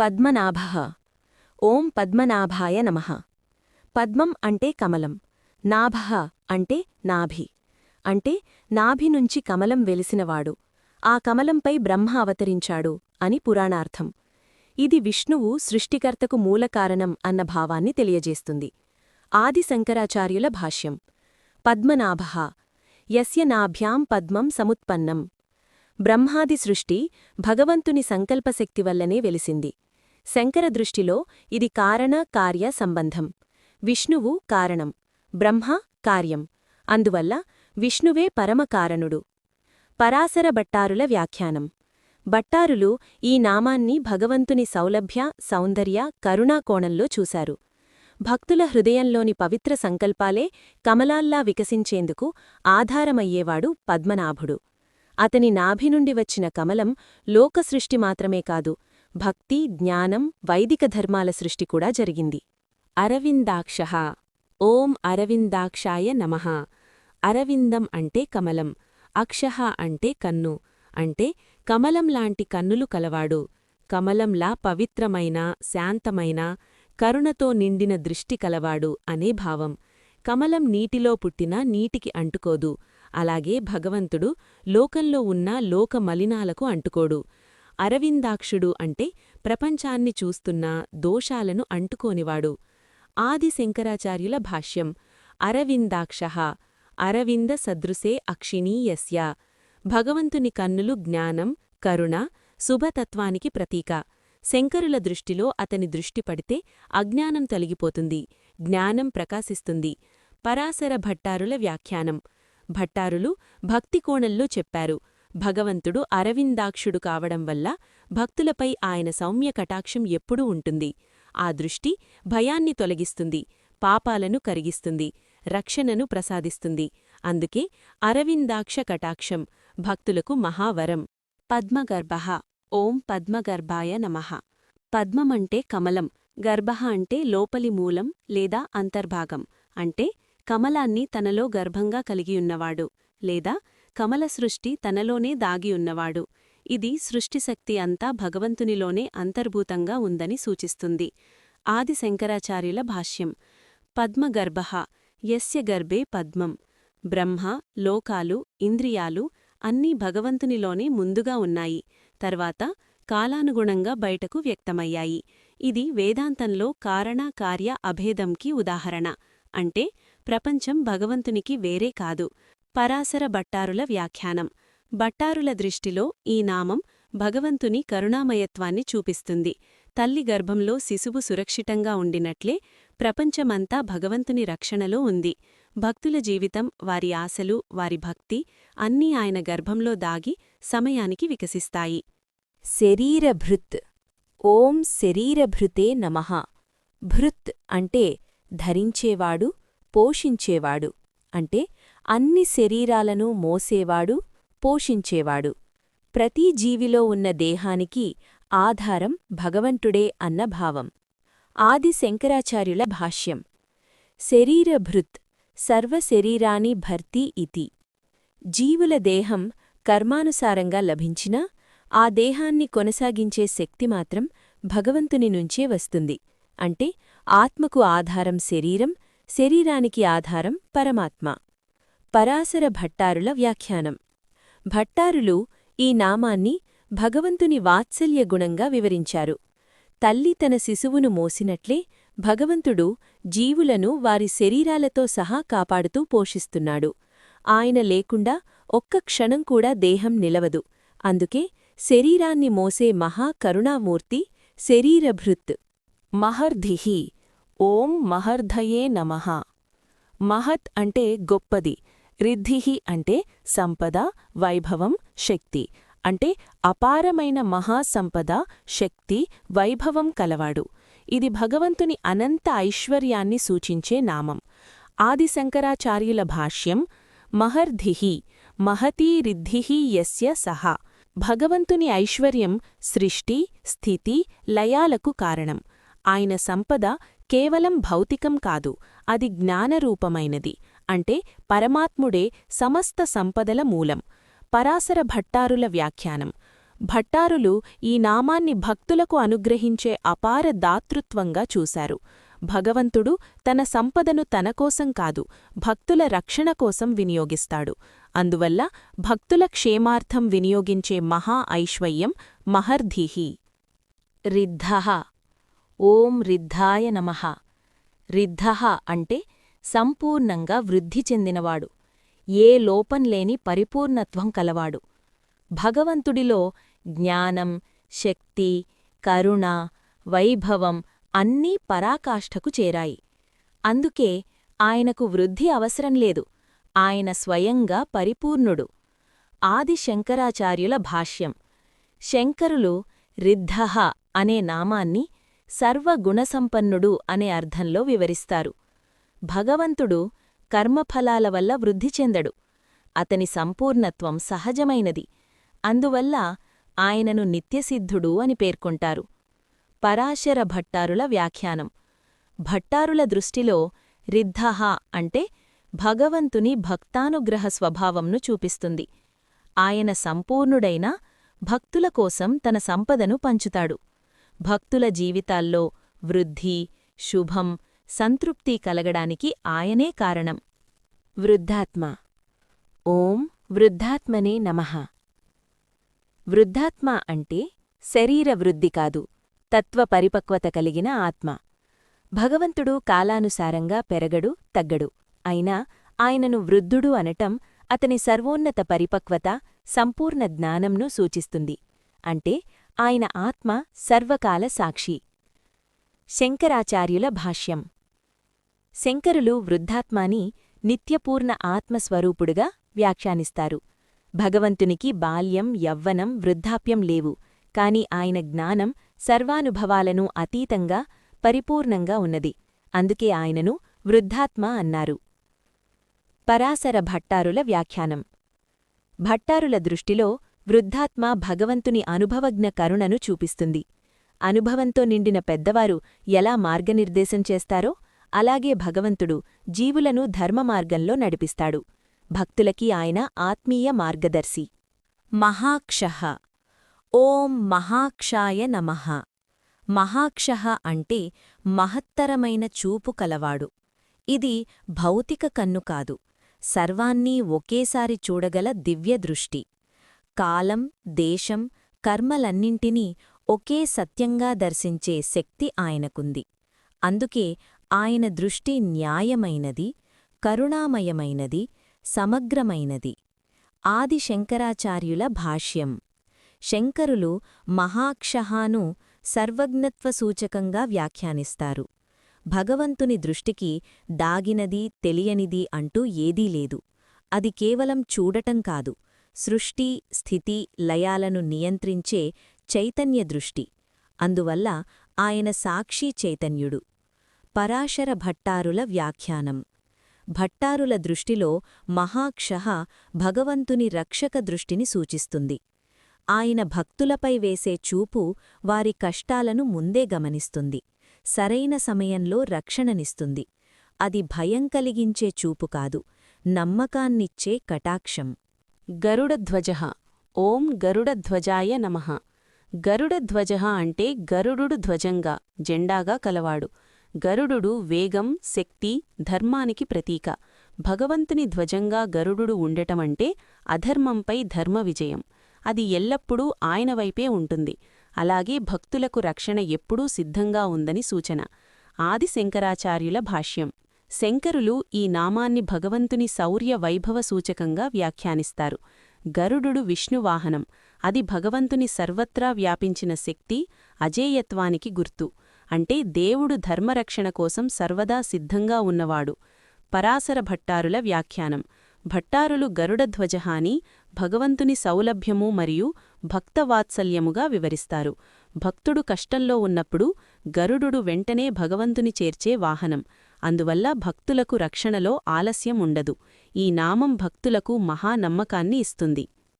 పద్మనాభ. ఓం పద్మనాభాయ నమః. పద్మం అంటే కమలం. నాభ అంటే నాభి. అంటే నాభి నుంచి కమలం వెలిసినవాడు. ఆ కమలంపై బ్రహ్మ అవతరించాడు అని పురాణార్థం. ఇది విష్ణువు సృష్టికర్తకు మూలకారణం అన్న భావాన్ని తెలియజేస్తుంది. ఆది శంకరాచార్యుల భాష్యం. పద్మనాభ. యస్య నాభ్యాం పద్మం సముత్పన్నం. బ్రహ్మాది సృష్టి భగవంతుని సంకల్పశక్తి వల్లనే వెలిసింది. శంకర దృష్టిలో ఇది కారణ కార్య సంబంధం. విష్ణువు కారణం. బ్రహ్మ కార్యం. అందువల్ల విష్ణువే పరమకారణుడు పరాశర భట్టారుల వ్యాఖ్యానం. భట్టారులు ఈ నామాన్ని భగవంతుని సౌలభ్య సౌందర్య కరుణాకోణంలో చూశారు. భక్తుల హృదయంలోని పవిత్ర సంకల్పాలే కమలాల్లా వికసించేందుకు ఆధారమయ్యేవాడు పద్మనాభుడు. అతని నాభి నుండి వచ్చిన కమలం లోకసృష్టి మాత్రమే కాదు భక్తి జ్ఞానం వైదిక ధర్మాల సృష్టి కూడా జరిగింది. అరవిందాక్ష. ఓం అరవిందాక్షాయ నమః. అరవిందం అంటే కమలం అక్షః అంటే కన్ను అంటే కమలంలాంటి కన్నులు కలవాడు. కమలంలా పవిత్రమైన శాంతమైన కరుణతో నిండిన దృష్టి కలవాడు అనే భావం. కమలం నీటిలో పుట్టినా నీటికి అంటుకోదు. అలాగే భగవంతుడు లోకంలో ఉన్న లోక మలినాలకు అంటుకోడు. అరవిందాక్షుడు అంటే ప్రపంచాన్ని చూస్తున్నా దోషాలను అంటుకోనివాడు. ఆది శంకరాచార్యుల భాష్యం అరవిందాక్ష అరవింద సదృశే అక్షిణీయస్య. భగవంతుని కన్నులు జ్ఞానం కరుణ శుభతత్వానికి ప్రతీక. శంకరుల దృష్టిలో అతని దృష్టి పడితే అజ్ఞానం తొలగిపోతుంది జ్ఞానం ప్రకాశిస్తుంది. పరాశర భట్టారుల వ్యాఖ్యానం. భట్టారులు భక్తికోణంలో చెప్పారు. భగవంతుడు అరవిందాక్షుడు కావడం వల్ల భక్తులపై ఆయన సౌమ్య కటాక్షం ఎప్పుడూ ఉంటుంది. ఆ దృష్టి భయాన్ని తొలగిస్తుంది పాపాలను కరిగిస్తుంది రక్షణను ప్రసాదిస్తుంది. అందుకే అరవిందాక్ష కటాక్షం భక్తులకు మహావరం. పద్మగర్భ. ఓం పద్మగర్భాయ నమః. పద్మమంటే కమలం గర్భ అంటే లోపలి మూలం లేదా అంతర్భాగం అంటే కమలాన్ని తనలో గర్భంగా కలిగియున్నవాడు లేదా కమల సృష్టి తనలోనే దాగియున్నవాడు ఇది సృష్టిశక్తి అంతా భగవంతునిలోనే అంతర్భూతంగా ఉందని సూచిస్తుంది. ఆది శంకరాచార్యుల భాష్యం. పద్మగర్భ యస్య గర్భే పద్మం. బ్రహ్మ లోకాలు ఇంద్రియాలు అన్నీ భగవంతునిలోనే ముందుగా ఉన్నాయి. తర్వాత కాలానుగుణంగా బయటకు వ్యక్తమయ్యాయి. ఇది వేదాంతంలో కారణ కార్య అభేదంకి ఉదాహరణ. అంటే ప్రపంచం భగవంతునికి వేరే కాదు. పరాశర భట్టారుల వ్యాఖ్యానం. భట్టారుల దృష్టిలో ఈ నామం భగవంతుని కరుణామయత్వాన్ని చూపిస్తుంది. తల్లి గర్భంలో శిశువు సురక్షితంగా ఉండినట్లే ప్రపంచమంతా భగవంతుని రక్షణలో ఉంది. భక్తుల జీవితం వారి ఆశలు వారి భక్తి అన్నీ ఆయన గర్భంలో దాగి సమయానికి వికసిస్తాయి. శరీరభృత్. ఓం శరీరభృతే నమః. భృత్ అంటే ధరించేవాడు పోషించేవాడు అంటే అన్ని శరీరాలను మోసేవాడు పోషించేవాడు. ప్రతి జీవిలో ఉన్న దేహానికి ఆధారం భగవంతుడే అన్న భావం. ఆది శంకరాచార్యుల భాష్యం. శరీరభృత్ సర్వశరీరాని భర్తీ ఇతి. జీవుల దేహం కర్మానుసారంగా లభించినా ఆ దేహాన్ని కొనసాగించే శక్తి మాత్రం భగవంతుని నుంచే వస్తుంది. అంటే ఆత్మకు ఆధారం శరీరం శరీరానికి ఆధారం పరమాత్మ. పరాశర భట్టారుల వ్యాఖ్యానం. భట్టారులు ఈ నామాన్ని భగవంతుని వాత్సల్య గుణంగా వివరించారు. తల్లి తన శిశువును మోసినట్లే భగవంతుడు జీవులను వారి శరీరాలతో సహా కాపాడుతూ పోషిస్తున్నాడు. ఆయన లేకుండా ఒక్క క్షణం కూడా దేహం నిలవదు. అందుకే శరీరాన్ని మోసే మహా కరుణామూర్తి శరీరభృత్. మహర్ధిహి. ఓం మహర్ధయే నమః. మహత్ అంటే గొప్పది. రిద్ధిహి అంటే సంపద వైభవం శక్తి. అంటే అపారమైన మహాసంపద శక్తి వైభవం కలవాడు. ఇది భగవంతుని అనంత ఐశ్వర్యాన్ని సూచించే నామం. ఆది శంకరాచార్యుల భాష్యం మహర్ధిహి మహతీ రిద్ధిహి యస్య సహా. భగవంతుని ఐశ్వర్యం సృష్టి స్థితి లయాలకు కారణం. ఆయన సంపద కేవలం భౌతికం కాదు అది జ్ఞానరూపమైనది. అంటే పరమాత్ముడే సమస్త సంపదల మూలం. పరాశర భట్టారుల వ్యాఖ్యానం. భట్టారులు ఈ నామాన్ని భక్తులకు అనుగ్రహించే అపార దాతృత్వంగా చూశారు. భగవంతుడు తన సంపదను తనకోసం కాదు భక్తుల రక్షణ కోసం వినియోగిస్తాడు. అందువల్ల భక్తుల క్షేమార్థం వినియోగించే మహా ఐశ్వర్యం మహర్ధీహి. రిద్ధః. ఓం రిద్ధాయ నమః. రిద్ధః అంటే సంపూర్ణంగా వృద్ధి చెందినవాడు. ఏ లోపంలేని పరిపూర్ణత్వం కలవాడు. భగవంతుడిలో జ్ఞానం శక్తి కరుణ వైభవం అన్నీ పరాకాష్ఠకు చేరాయి. అందుకే ఆయనకు వృద్ధి అవసరం లేదు. ఆయన స్వయంగా పరిపూర్ణుడు. ఆది శంకరాచార్యుల భాష్యం. శంకరులు రిద్ధహ అనే నామాన్ని సర్వగుణసంపన్నుడు అనే అర్థంలో వివరిస్తారు. భగవంతుడు కర్మఫలాల వల్ల వృద్ధి చెందడు. అతని సంపూర్ణత్వం సహజమైనది. అందువల్ల ఆయనను నిత్యసిద్ధుడు అని పేర్కొంటారు. పరాశర భట్టారుల వ్యాఖ్యానం. భట్టారుల దృష్టిలో రిద్ధహ అంటే భగవంతుని భక్తానుగ్రహ స్వభావంను చూపిస్తుంది. ఆయన సంపూర్ణుడైన భక్తుల కోసం తన సంపదను పంచుతాడు. భక్తుల జీవితాల్లో వృద్ధి శుభం సంతృప్తి కలగడానికి ఆయనే కారణం. వృద్ధాత్మ. ఓం వృద్ధాత్మనే నమః. వృద్ధాత్మ అంటే శరీర వృద్ధి కాదు తత్వ పరిపక్వత కలిగిన ఆత్మ. భగవంతుడు కాలానుసారంగా పెరగడు తగ్గడు. అయినా ఆయనను వృద్ధుడు అనటం అతని సర్వోన్నత పరిపక్వత సంపూర్ణ జ్ఞానంను సూచిస్తుంది. అంటే ఆయన ఆత్మ సర్వకాల సాక్షి. శంకరాచార్యుల భాష్యం. శంకరులు వృద్ధాత్మాని నిత్యపూర్ణ ఆత్మస్వరూపుడుగా వ్యాఖ్యానిస్తారు. భగవంతునికి బాల్యం యవ్వనం వృద్ధాప్యం లేవు. కాని ఆయన జ్ఞానం సర్వానుభవాలను అతీతంగా పరిపూర్ణంగా ఉన్నది. అందుకే ఆయనను వృద్ధాత్మ అన్నారు. పరాశర భట్టారుల వ్యాఖ్యానం. భట్టారుల దృష్టిలో వృద్ధాత్మ భగవంతుని అనుభవజ్ఞ కరుణను చూపిస్తుంది. అనుభవంతో నిండిన పెద్దవారు ఎలా మార్గనిర్దేశం చేస్తారో అలాగే భగవంతుడు జీవులను ధర్మమార్గంలో నడిపిస్తాడు. భక్తులకి ఆయన ఆత్మీయ మార్గదర్శి. మహాక్షః. ఓం మహాక్షాయ నమః. మహాక్షః అంటే మహత్తరమైన చూపు కలవాడు. ఇది భౌతిక కన్ను కాదు. సర్వాన్నీ ఒకేసారి చూడగల దివ్యదృష్టి కాలం దేశం కర్మలన్నింటినీ ఒకే సత్యంగా దర్శించే శక్తి ఆయనకుంది. అందుకే ఆయన దృష్టి న్యాయమైనది కరుణామయమైనది సమగ్రమైనది. ఆది శంకరాచార్యుల భాష్యం. శంకరులు మహాక్షహాను సర్వజ్ఞత్వసూచకంగా వ్యాఖ్యానిస్తారు. భగవంతుని దృష్టికి దాగినది తెలియనిది అంటూ ఏదీ లేదు. అది కేవలం చూడటం కాదు. సృష్టి స్థితి లయాలను నియంత్రించే చైతన్య దృష్టి. అందువల్ల ఆయన సాక్షి చైతన్యుడు. పరాశర భట్టారుల వ్యాఖ్యానం. భట్టారుల దృష్టిలో మహాక్షః భగవంతుని రక్షక దృష్టిని సూచిస్తుంది. ఆయన భక్తులపై వేసే చూపు వారి కష్టాలను ముందే గమనిస్తుంది. సరైన సమయంలో రక్షణనిస్తుంది. అది భయం కలిగించే చూపు కాదు నమ్మకాన్నిచ్చే కటాక్షం. గరుడధ్వజ ఓం గరుడధ్వజాయ నమః. గరుడధ్వజ అంటే గరుడు ధ్వజంగా జెండాగా కలవాడు. గరుడు వేగం శక్తి ధర్మానికి ప్రతీక. భగవంతుని ధ్వజంగా గరుడు ఉండటమంటే అధర్మంపై ధర్మ విజయం. అది ఎల్లప్పుడూ ఆయన వైపే ఉంటుంది. అలాగే భక్తులకు రక్షణ ఎప్పుడూ సిద్ధంగా ఉందని సూచన. ఆది శంకరాచార్యుల భాష్యం. శంకరులు ఈ నామాన్ని భగవంతుని శౌర్య వైభవ సూచకంగా వ్యాఖ్యానిస్తారు. గరుడు విష్ణువాహనం. అది భగవంతుని సర్వత్రా వ్యాపించిన శక్తి అజేయత్వానికి గుర్తు. అంటే దేవుడు ధర్మరక్షణ కోసం సర్వదా సిద్ధంగా ఉన్నవాడు. పరాశర భట్టారుల వ్యాఖ్యానం. భట్టారులు గరుడధ్వజహాని భగవంతుని సౌలభ్యము మరియు భక్తవాత్సల్యముగా వివరిస్తారు. భక్తుడు కష్టంలో ఉన్నప్పుడు గరుడు వెంటనే భగవంతుని చేర్చే వాహనం. అందువల్ల భక్తులకు రక్షణలో ఆలస్యం ఉండదు. ఈ నామం భక్తులకు మహానమ్మకాన్ని ఇస్తుంది.